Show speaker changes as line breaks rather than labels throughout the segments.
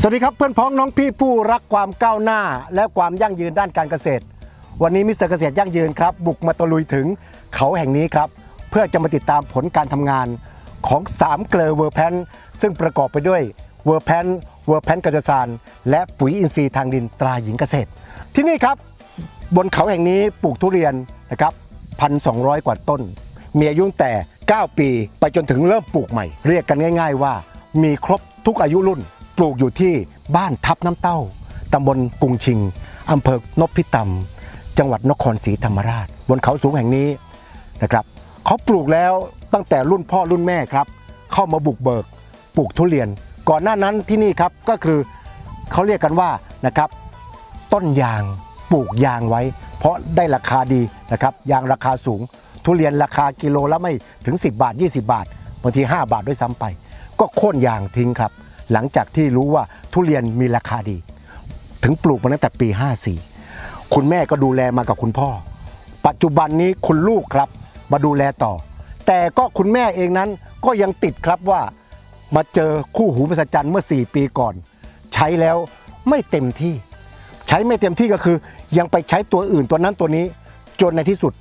สวัสดีครับเพื่อนพ้องน้องพี่ผู้รักความก้าวหน้า และความยั่งยืนด้านการเกษตร วันนี้มิสเตอร์เกษตรยั่งยืนครับ บุกมาตะลุยถึงเขาแห่งนี้ครับ เพื่อจะมาติดตามผลการทำงานของ 3 เกลอเวอร์แพนซึ่งประกอบไปด้วยเวอร์แพนเวอร์แพนกัจจานและปุ๋ยอินทรีย์ทางดินตราหญิงเกษตร ที่นี่ครับ บนเขาแห่งนี้ปลูกทุเรียนนะครับพันสองกว่าต้น มีอายุตั้งแต่ 9 ปี ไปจนถึงเริ่มปลูกใหม่ เรียกกันง่าย ๆ ว่ามีครบทุกอายุรุ่น ปลูกอยู่ที่บ้านทับน้ำเต้าตำบลกรุงชิงอำเภอนพิตำจังหวัดนครศรีธรรมราช บนเขาสูงแห่งนี้นะครับเขาปลูกแล้วตั้งแต่รุ่นพ่อรุ่นแม่ครับ เข้ามาบุกเบิกปลูกทุเรียน ก่อนหน้านั้นที่นี่ครับก็คือเขาเรียกกันว่านะครับ ต้นยางปลูกยางไว้ เพราะได้ราคาดีนะครับยางราคาสูง ทุเรียนราคากิโลละไม่ถึง 10 บาท 20 บาทบางที 5 บาทด้วยซ้ำไป ก็โค่นยางทิ้งครับ หลังจากที่รู้ว่าทุเรียนมีราคาดี ถึงปลูกมาตั้งแต่ปี 54 คุณแม่ก็ดูแลมากับคุณพ่อ ปัจจุบันนี้คุณลูกครับมาดูแลต่อ แต่ก็คุณแม่เองนั้นก็ยังติดครับว่ามาเจอคู่หูมหัศจรรย์เมื่อ 4 ปีก่อน ใช้แล้วไม่เต็มที่ ใช้ไม่เต็มที่ก็คือ ยังไปใช้ตัวอื่นตัวนั้นตัวนี้ จนในที่สุด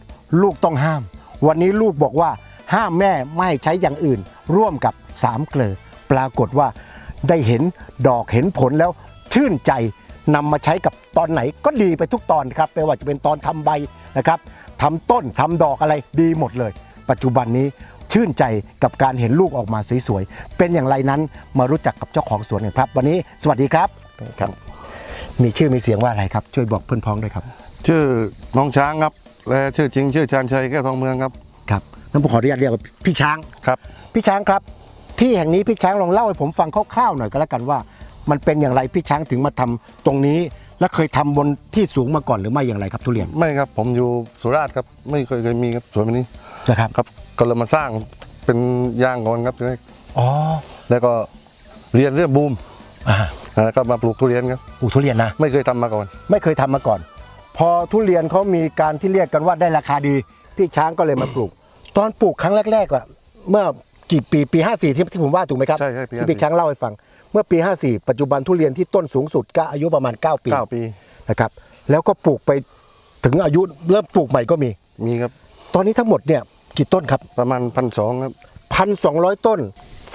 ลูกต้องห้าม วันนี้ลูกบอกว่าห้ามแม่ไม่ใช้อย่างอื่น ร่วมกับสามเกลอปรากฏว่า ได้เห็นดอกเห็นผลแล้วชื่นใจนำมาใช้กับตอนไหนก็ดีไปทุกตอนครับไม่ว่าจะเป็นตอนทำใบนะครับทำต้นทำดอกอะไรดีหมดเลย ปัจจุบันนี้ชื่นใจกับการเห็นลูกออกมาสวยๆ เป็นอย่างไรนั้นมารู้จักกับเจ้าของสวนกันครับ วันนี้สวัสดีครับครับ มีชื่อมีเสียงว่าอะไรครับ ช่วยบอกเพื่อนพ้องด้วยครับ
ชื่อน้องช้างครับและชื่อจริง ชื่อชาญชัยแก้วทองเมืองครับ
ครับน้องผมขออนุญาตเรียกว่าพี่ช้าง
ครับ
พี่ช้างครับ ที่แห่งนี้พี่ช้างลองเล่าให้ผมฟังคร่าวๆหน่อยก็แล้วกันว่า มันเป็นอย่างไรพี่ช้างถึงมาทำตรงนี้ และเคยทำบนที่สูงมาก่อนหรือไม่อย่างไรครับทุเรียน
ไม่ครับ ผมอยู่สุราษฎร์ครับไม่เคยเคยมีครับสวนแบบนี้
นะครับ
ครับ ก็เลยมาสร้างเป็นย่างก่อนครับทีแรก
อ๋อ
แล้วก็เรียนเรื่องบูม
อ่า
แล้วก็มาปลูกทุเรียนครับ
ปลูกทุเรียนนะ
ไม่เคยทำมาก่อน
ไม่เคยทำมาก่อน พอทุเรียนเขามีการที่เรียกกันว่าได้ราคาดีพี่ช้างก็เลยมาปลูก ตอนปลูกครั้งแรกๆอะเมื่อ กี่ปีปี 54 ที่ที่ผมว่าถูกไหมครับ
ใช่ใช่ปี
ที่พี่ช้างเล่าให้ฟัง เมื่อปี 54 ปัจจุบันทุเรียนที่ต้นสูงสุดก็อายุประมาณ 9 ปี
เก้าปี
นะครับแล้วก็ปลูกไปถึงอายุเริ่มปลูกใหม่ก็มี
มีครับ
ตอนนี้ทั้งหมดเนี่ยกี่ต้นครับ
ประมาณพันสองครับ
พันสองร้อยต้น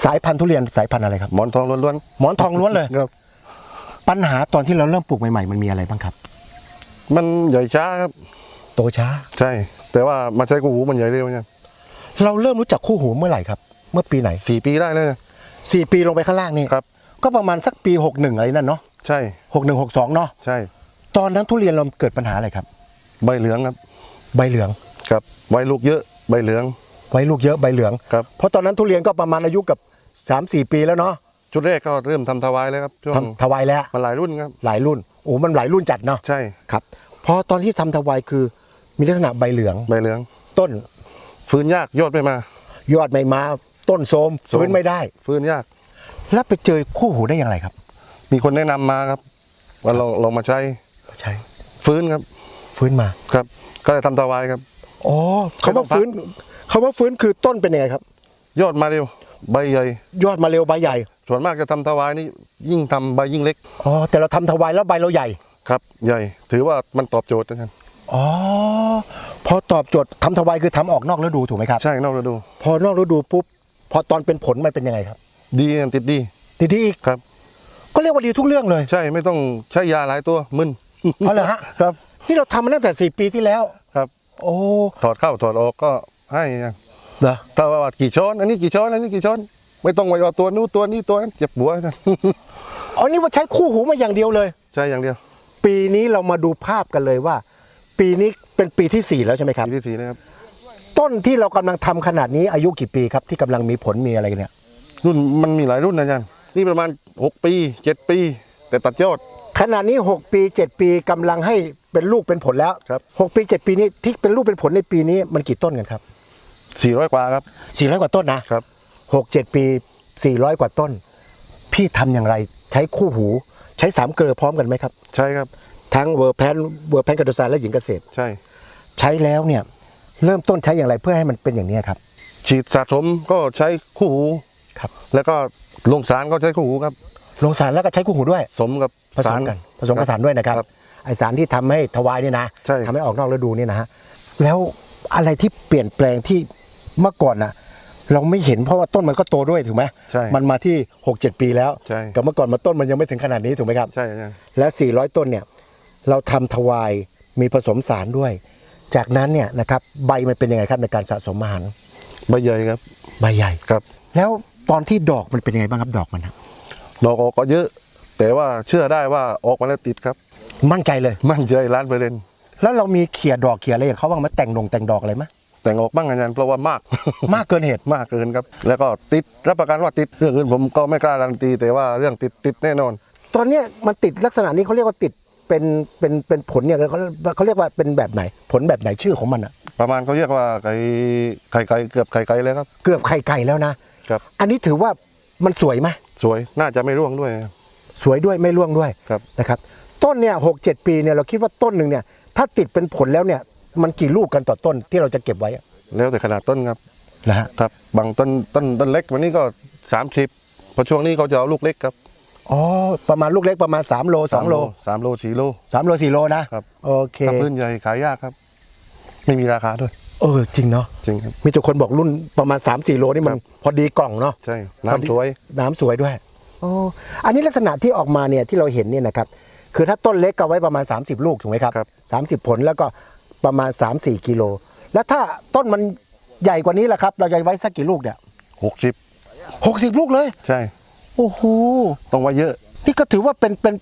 สายพันธุ์ทุเรียนสายพันธุ์อะไรครับ
หมอนทองล้วน
หมอนทองล้วนเลย
ๆครับ
ปัญหาตอนที่เราเริ่มปลูกใหม่ๆ มันมีอะไรบ้างครับ
มันใหญ่ช้าครับ
โตช้า
ใช่ แต่ว่ามาใช้กูหูมันใหญ่เร็วเนี่ย
เราเริ่มรู้จักคู่หูเมื่อไหร่ครับ เมื่อปีไหน
สี่ปีได้เลย
สี่ปีลงไปข้างล่างนี่
ครับ
ก็ประมาณสักปี61อะไรนั่นเนาะ
ใช่
61 62เนาะ
ใช่
ตอนนั้นทุเรียนเราเกิดปัญหาอะไรครับ
ใบเหลืองครับ
ใบเหลือง
ครับใบลูกเยอะใบเหลือง
ไว้ลูกเยอะใบเหลือง
ครับ
เพราะตอนนั้นทุเรียนก็ประมาณอายุกับ3-4ปีแล้วเนาะ
ชุดแรกก็เริ่มทำถวายแล้วครับช่วง
ทำถวายแล้ว
มันหลายรุ่นครับ
หลายรุ่นโอ้มันหลายรุ่นจัดเนาะ
ใช่
ครับพอตอนที่ทำถวายคือมีลักษณะใบเหลือง
ใบเหลือง
ต้น
ฟื้นยากยอดไม่มา
ยอดไม่มา ต้นโทรม
โทรม
ฟื้นไม่ได้
ฟื้นยาก
แล้วไปเจอคู่หูได้อย่างไรครับ
มีคนแนะนำมาครับ ว่าลองลองมาใช้
ใช่
ฟื้นครับ
ฟื้นมา
ครับ ก็เลยทำถวายครับ
อ๋อคำว่าฟื้นคำว่าฟื้นคือต้นเป็นยังไงครับ
ยอดมาเร็ว ใบใหญ่
ยอดมาเร็วใบใหญ่
ส่วนมากจะทำถวายนี่ยิ่งทำใบยิ่งเล็ก
อ๋อแต่เราทำถวายแล้วใบเราใหญ่
ครับ ใหญ่ ถือว่ามันตอบโจทย์นะครับ
อ๋อพอตอบโจทย์ทำถวายคือทำออกนอกฤดูถูกไหมครับ
ใช่นอกฤดู
พอนอกฤดูปุ๊บ พอตอนเป็นผลมันเป็นยังไงครับ
ดีติดดี
ดีดีอีก
ครับ
ก็เรียกว่าดีทุกเรื่องเลย
ใช่ไม่ต้องใช้ยาหลายตัวมึน
เอาเลยฮะ
ครับ
นี่เราทำมาตั้งแต่สี่ปีที่แล้ว
ครับ
โอ้
ถอดเข้าถอดออกก็ให้นะ
เหรอ
ถ้าว่ากี่ช้อนอันนี้กี่ช้อนอันนี้กี่ช้อน ไม่ต้องไปเอาตัวนู้นตัวนี้ตัวนั้นเจ็บหัวนะ
อ๋อนี่ว่าใช้คู่หูมาอย่างเดียวเลย
ใช่อย่างเดียว
ปีนี้เรามาดูภาพกันเลยว่า ปีนี้เป็นปีที่สี่แล้วใช่ไหมครับ
ปีที่สี่นะครับ
ต้นที่เรากำลังทำขนาดนี้อายุกี่ปีครับที่กำลังมีผลมีอะไรเนี่ย
รุ่นมันมีหลายรุ่นนะอาจารย์นี่ประมาณ 6 ปี 7 ปี แต่ตัดยอด
ขนาดนี้ 6 ปี 7 ปีกำลังให้เป็นลูกเป็นผลแล้ว
ครับ
6ปี 7 ปีนี้ที่เป็นลูกเป็นผลในปีนี้มันกี่ต้นกันครับ
400 กว่าครับ
400 กว่าต้นนะครับ6 7 ปี 400 กว่าต้น พี่ทำอย่างไรใช้คู่หูใช้สามเกลือพร้อมกันไหมครับ
ใช่ครับ
ทั้งเวอร์แพนเวอร์แพนกัตซานและหญิงเกษตร
ใช่
ใช้แล้วเนี่ย เริ่มต้นใช้อย่างไรเพื่อให้มันเป็นอย่างนี้ครับ
ฉีดสะสมก็ใช้คู่หู
ครับ
แล้วก็ลงสารก็ใช้คู่หูครับ
ลงสารแล้วก็ใช้คู่หูด้วย
สมกับ
ผสมกันผสมกับสารด้วยนะครับ
ครับ
ไอสารที่ทำให้ทวายเนี่ยนะ
ใช่
ทำให้ออกนอกฤดูเนี่ยนะฮะแล้วอะไรที่เปลี่ยนแปลงที่เมื่อก่อนน่ะเราไม่เห็นเพราะว่าต้นมันก็โตด้วยถูกไหม
ใช่
มันมาที่ 6 7 ปีแล้ว
ใช่
กับเมื่อก่อนมาต้นมันยังไม่ถึงขนาดนี้ถูกไหมครับ
ใช่อาจารย์
และ400 ต้นเนี่ยเราทำทวายมีผสมสารด้วย จากนั้นเนี่ยนะครับใบมันเป็นยังไงครับในการสะสมอาหาร
ใบใหญ่ครับ
ใบใหญ่
ครับ
แล้วตอนที่ดอกมันเป็นยังไงบ้างครับดอกมันฮะ
ดอกออกก็เยอะ แต่ว่าเชื่อได้ว่าออกมาแล้วติดครับ
มั่นใจเลย
มั่นใจล้านเปอร์เซ็นต์
แล้วเรามีเขี่ยดอกเขี่ยอะไรอย่างเขาบ้างไหมแต่งดงแต่งดอกอะไรไหม
แต่งออกบ้างอาจารย์เพราะว่ามาก
มากเกินเหตุ
มากเกินครับ แล้วก็ติดรับประกันว่าติดเรื่องอื่นผมก็ไม่กล้าการันตี แต่ว่าเรื่องติดติดแน่นอน
ตอนเนี้ยมันติดลักษณะนี้เขาเรียกว่าติด เป็นเป็นเป็นผลเนี่ยเขาเขาเรียกว่าเป็นแบบไหน ผลแบบไหนชื่อของมันอะ
ประมาณเขาเรียกว่าไก่ไข่ไก่เกือบไข่ไก่เลยครับ
เกือบไข่ไก่แล้วนะ
ครับ
อันนี้ถือว่ามันสวยไหม
สวยน่าจะไม่ร่วงด้วย
สวยด้วยไม่ร่วงด้วย
ครับ
นะครับ ต้นเนี่ยหกเจ็ดปีเนี่ยเราคิดว่าต้นหนึ่งเนี่ย ถ้าติดเป็นผลแล้วเนี่ย มันกี่ลูกกันต่อต้นที่เราจะเก็บไว้อะ
แล้วแต่ขนาดต้นครับ
นะฮะ
ครับบางต้นต้นต้นเล็กวันนี้ก็สามสิบพอช่วงนี้เขาจะเอาลูกเล็กครับ
อ๋อประมาณลูกเล็กประมาณ 3 โล 2 โล
สามโลสี่โล
3 โล 4 โลนะครับ โอเค
ถ้าพื้นใหญ่ขายยากครับ ไม่มีราคาด้วย
เออจริงเนาะ
จริงครับ
มีแต่คนบอกรุ่นประมาณ 3-4 โลนี่มัน
ครับ
พอดีกล่องเนาะ
ใช่น้ำสวย
น้ำสวยด้วยอ๋ออันนี้ลักษณะที่ออกมาเนี่ยที่เราเห็นเนี่ยนะครับ คือถ้าต้นเล็กก็ไว้ประมาณ 30 ลูกถูกไหมครับ
ครับ
สามสิบผลแล้วก็ประมาณ 3-4 กิโล แล้วถ้าต้นมันใหญ่กว่านี้ล่ะครับ เราจะไว้สักกี่ลูกเนี่ย
หกสิบ
หกสิบลูกเลย
ใช่
โอ้โห
ต้องไว้เยอะ
นี่ก็ถือว่าเป็นเป็น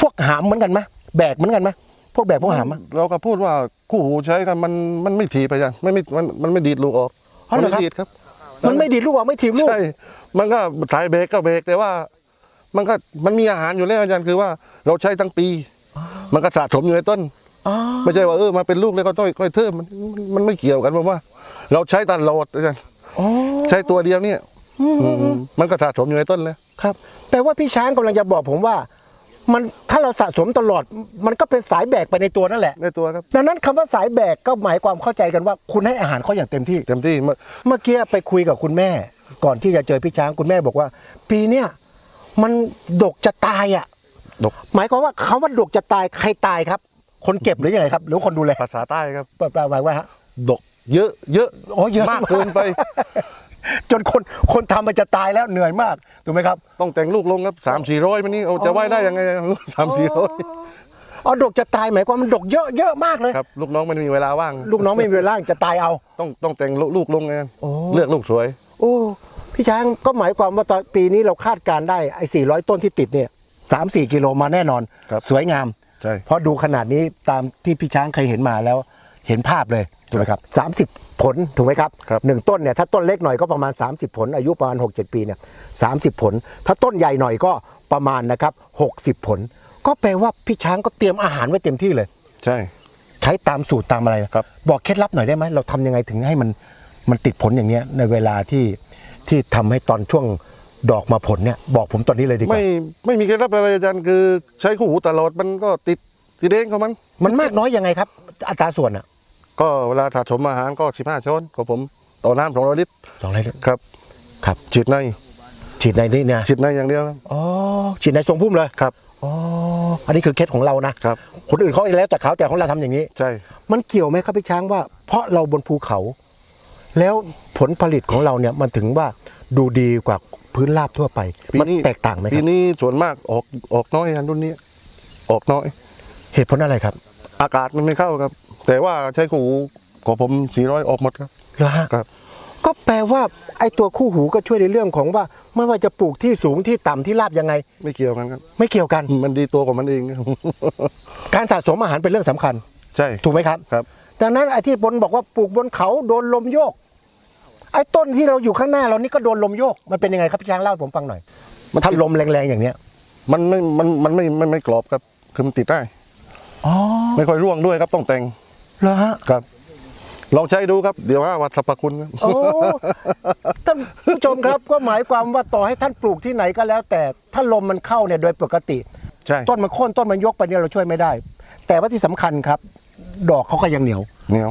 พวกหามเหมือนกันไหมแบกเหมือนกันไหมพวกแบกพวกหามอะ
เราก็พูดว่าคู่หูใช้กันมันมันไม่ถีบไปยังไม่ไม่มันมันไม่ดีดลูกออก
อ๋อเหรอครับ
ไม่ดีดครับ
มันไม่ดีดลูกออกไม่ถีบลูก
ใช่มันก็สายเบรกก็เบรกแต่ว่า มันก็มันมีอาหารอยู่แล้วอาจารย์คือว่าเราใช้ทั้งปี มันก็สะสมอยู่ในต้น
อ๋อ
ไม่ใช่ว่าเออมาเป็นลูกแล้วก็ต้องค่อยเทิมมันมันมันไม่เกี่ยวกันผมว่า เราใช้ตลอดอาจารย์
อ๋อ
ใช้ตัวเดียวเนี่ยอื มมันก็สะสมอยู่ในต้นเลย
ครับแปลว่าพี่ช้างกำลังจะบอกผมว่า มันถ้าเราสะสมตลอด มันก็เป็นสายแบกไปในตัวนั่นแหละ
ในตัวครับ
ดังนั้นคำว่าสายแบกก็หมายความเข้าใจกันว่า คุณให้อาหารเขาอย่างเต็มที่
เต็มที่เมื่อ
เมื่อกี้ไปคุยกับคุณแม่ ก่อนที่จะเจอพี่ช้างคุณแม่บอกว่า ปีเนี้ยมันดกจะตายอะ
ดก
หมายความว่าคาว่าดกจะตายใครตายครับ คนเก็บหรือยังไงครับ หรือคนดูแล
ภาษาใต้ครับ
แปลว่าไว้ฮะ
ดกเยอะเยอะ
โอ้เยอะ
มากเกินไป
จนคนคนทำมันจะตายแล้วเหนื่อยมากถูกไหมครับ
ต้องแต่งลูกลงครับสามสี่ร้อยมันนี่เอาจะไหว้ได้ยังไงสามสี่ร้อย
อ๋อดกจะตายหมายความมันดกเยอะเยอะมากเลย
ครับลูกน้องมันมีเวลาว่าง
ลูกน้องไม่มีเวลาจะตายเอา
ต้องต้องแต่งลูกลงไง
โอ้
เลือกลูกสวย
โอ้พี่ช้างก็หมายความว่าตอนปีนี้เราคาดการณ์ได้ไอ้400ต้นที่ติดเนี่ยสามสี่กิโลมาแน่นอน
ครับ
สวยงาม
ใช่
เพราะดูขนาดนี้ตามที่พี่ช้างเคยเห็นมาแล้ว เห็นภาพเลยถูกไหมครับ30 ผลถูกไหมครับ
ครับ
หนึ่งต้นเนี่ยถ้าต้นเล็กหน่อยก็ประมาณ 30 ผล อายุประมาณ 6-7 ปีเนี่ยสาผล ถ้าต้นใหญ่หน่อยก็ประมาณนะครับ60 ผล ก็แปลว่าพี่ช้างก็เตรียมอาหารไว้เต็มที่เลย
ใช่
ใช้ตามสูตรตามอะไร
ครับ
บอกเคล็ดลับหน่อยได้ไหมเราทำยังไงถึงให้มันมันติดผลอย่างเนี้ยในเวลาที่ที่ทำให้ตอนช่วงดอกมาผลเนี่ยบอกผมตอนนี้เลยดีกว่า
ไม่ไม่มีเคล็ดลับอะไรอาจารย์คือใช้คู่หูตลอดมันก็ติดติดเองของมัน
มันมากน้อยยังไงครับ อัตราส่วนอะ
ก็เวลาถาถมอาหารก็สิบห้าช้อนของผมต่อน้ำสองร้อยลิตร
สองร้อยลิตร
ครับ
ครับ
ฉีดใน
ฉีดในนี่นะ
ฉีดในอย่างเดียวครับ
อ๋อฉีดในทรงพุ่มเลย
ครับ
อ๋ออันนี้คือเคล็ดของเรานะครับคนอื่นเขาแล้วแต่เขาแต่ของเราทำอย่างนี้
ใช่
มันเกี่ยวไหมครับพี่ช้างว่า เพราะเราบนภูเขา แล้วผลผลิตของเราเนี่ยมันถึงว่าดูดีกว่าพื้นราบทั่วไป มันแตกต่างไหมค
ปี
รับ
นี้ส่วนมากออกออกน้อยอันรุ่นนี้ ออกน้อย
เหตุผลอะไรครับ
อากาศมันไม่เข้าครับ แต่ว่าใช้คู่หูของผมสี่ร้อยออกหมดครับ
เหรอฮะ
ครับ
ก็แปลว่าไอ้ตัวคู่หูก็ช่วยในเรื่องของว่า ไม่ว่าจะปลูกที่สูงที่ต่ำที่ราบยังไง
ไม่เกี่ยวกันครับ
ไม่เกี่ยวกัน
มันดีตัวของมันเอง
การสะสมอาหารเป็นเรื่องสำคัญ
ใช่
ถูกไหมครับ
ครับ
ดังนั้นไอ้ที่บนบอกว่าปลูกบนเขาโดนลมโยก ไอ้ต้นที่เราอยู่ข้างหน้าเรานี่ก็โดนลมโยก มันเป็นยังไงครับพี่ช้างเล่าให้ผมฟังหน่อย
มัน
ถ้าลมแรงๆอย่างเนี้ย
มันไม่มันมันไม่ไม่ไม่กรอบครับคือมันติดได้
อ๋อ
ไม่ค่อยร่วงด้วยครับต้องแต่ง
เหรอฮะ
ครับ ลองใช้ดูครับ เดี๋ยวว่าวัดสรรพคุณครับ
โอ้ ท่านผู้ชมครับ ก็หมายความว่าต่อให้ท่านปลูกที่ไหนก็แล้ว แต่ถ้าลมมันเข้าเนี่ยโดยปกติ
ใช่
ต้นมันโค่นต้นมันยกไปเนี่ยเราช่วยไม่ได้ แต่ว่าที่สำคัญครับ ดอกเขาก็ยังเหนียว
เหนียว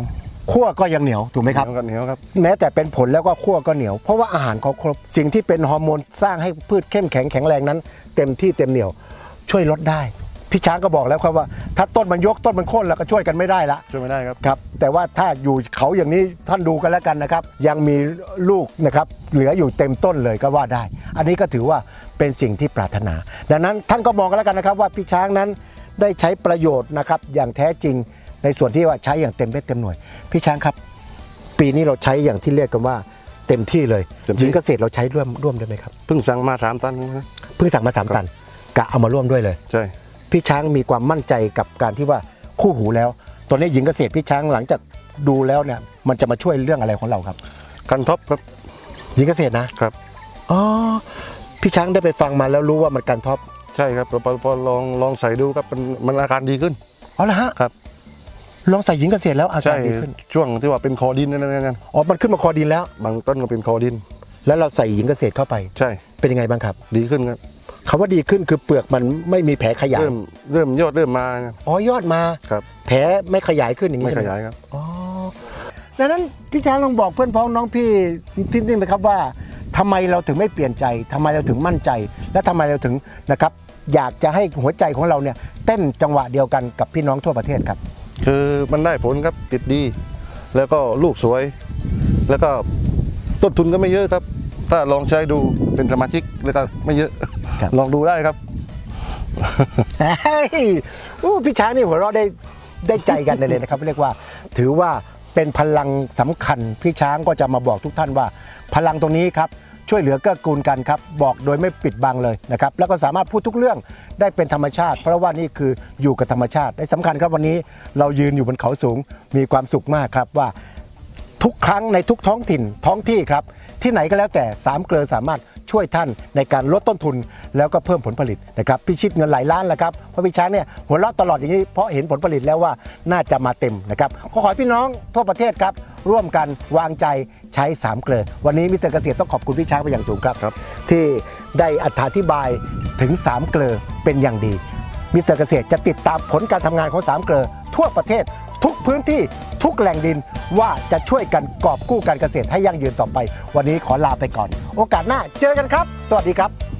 ขั้วก็ยังเหนียวถูกไหมครับ
เหนียวกันเหนียวครับ
แม้แต่เป็นผลแล้วก็ขั้วก็เหนียว เพราะว่าอาหารเขาครบ สิ่งที่เป็นฮอร์โมนสร้างให้พืชเข้มแข็งแข็งแรงนั้น เต็มที่เต็มเหนียว ช่วยลดได้ พี่ช้างก็บอกแล้วครับว่า ถ้าต้นมันยกต้นมันโค่นแล้วก็ช่วยกันไม่ได้ละ
ช่วยไม่ได้ครับ
ครับ แต่ว่าถ้าอยู่เขาอย่างนี้ท่านดูกันแล้วกันนะครับ ยังมีลูกนะครับเหลืออยู่เต็มต้นเลยก็ว่าได้ อันนี้ก็ถือว่าเป็นสิ่งที่ปรารถนา ดังนั้นท่านก็มองกันแล้วกันนะครับ ว่าพี่ช้างนั้นได้ใช้ประโยชน์นะครับอย่างแท้จริงในส่วนที่ว่าใช้อย่างเต็มเม็ดเต็มหน่วย พี่ช้างครับ ปีนี้เราใช้อย่างที่เรียกกันว่าเต็มที่เลย
เต็มที่
หญิงเกษตรเราใช้ร่วมร่วมด้วยไหมครับ
เพิ่งสั่งมาสามตันนะ
เพิ่งสั่งมาสามตันกะเอามาร่วมด้วยเลย
ใช่
พี่ช้างมีความมั่นใจกับการที่ว่าคู่หูแล้ว ตอนนี้หญิงเกษตรพี่ช้างหลังจากดูแล้วเนี่ย มันจะมาช่วยเรื่องอะไรของเราครับ
กันท็อปครับ
หญิงเกษตรนะครับอ๋อพี่ช้างได้ไปฟังมาแล้วรู้ว่ามันการท็อป
ใช่ครับพอพอพอลองลองใส่ดูครับมันมันอาการดีขึ้น
อ๋อเหรอฮะ
ครับ
ลองใส่หญิงเกษตรแล้วอา
ใช่
การดีขึ้น
ช่วงที่ว่าเป็นคอดินนั่นนั่น
อ๋อมันขึ้นมาคอดินแล้ว
บางต้นก็เป็นคอดิน
แล้วเราใส่หญิงเกษตรเข้าไป
ใช่
เป็นยังไงบ้างครับ
ดีขึ้นครับ
คำว่าดีขึ้นคือเปลือกมันไม่มีแผลขยาย
เริ่มเริ่มยอดเริ่มมา
อ๋อยอดมา
ครับ
แผลไม่ขยายขึ้นอย่างนี้
ไม่
ใช่
ข
ไหม
ยายครับ
อ๋อดังนั้นพี่ช้างลองบอกเพื่อนพ้องน้องพี่ที่นี่นะครับว่าทำไมเราถึงไม่เปลี่ยนใจทำไมเราถึงมั่นใจ และทำไมเราถึงนะครับ อยากจะให้หัวใจของเราเนี่ยเต้นจังหวะเดียวกันกับพี่น้องทั่วประเทศครับ
คือมันได้ผลครับติดดี แล้วก็ลูกสวย แล้วก็ต้นทุนก็ไม่เยอะครับ ถ้าลองใช้ดูเป็นสมาชิกแล้วก็ไม่เยอะ
ครับ
ลองดูได้ครับ
เฮ้ยอู้พี่ช้างนี่หัวเราะได้ได้ใจกันเลยนะครับ เรียกว่า ถือว่าเป็นพลังสำคัญพี่ช้างก็จะมาบอกทุกท่านว่า พลังตรงนี้ครับ ช่วยเหลือเกื้อกูลกันครับ บอกโดยไม่ปิดบังเลยนะครับ แล้วก็สามารถพูดทุกเรื่องได้เป็นธรรมชาติ เพราะว่านี่คืออยู่กับธรรมชาติได้สำคัญครับวันนี้เรายืนอยู่บนเขาสูงมีความสุขมากครับว่า ทุกครั้งในทุกท้องถิ่นท้องที่ครับ ที่ไหนก็แล้วแต่สามเกลือสามารถ ช่วยท่านในการลดต้นทุนแล้วก็เพิ่มผลผลิตนะครับพิชิตเงินหลายล้านแล้วครับเพราะพี่ช้างเนี่ยหัวเราะตลอดอย่างนี้เพราะเห็นผลผลิตแล้วว่าน่าจะมาเต็มนะครับก็ขอให้พี่น้องทั่วประเทศครับ ร่วมกันวางใจใช้สามเกลือวันนี้มิสเตอร์เกษตรต้องขอบคุณพี่ช้างเป็นอย่างสูงครับ
ครับ
ที่ได้อธิบายถึงสามเกลือเป็นอย่างดีมิสเตอร์เกษตรจะติดตามผลการทำงานของสามเกลอทั่วประเทศ ทุกพื้นที่ทุกแหล่งดินว่าจะช่วยกันกอบกู้การเกษตรให้ยั่งยืนต่อไป วันนี้ขอลาไปก่อน โอกาสหน้าเจอกันครับ สวัสดีครับ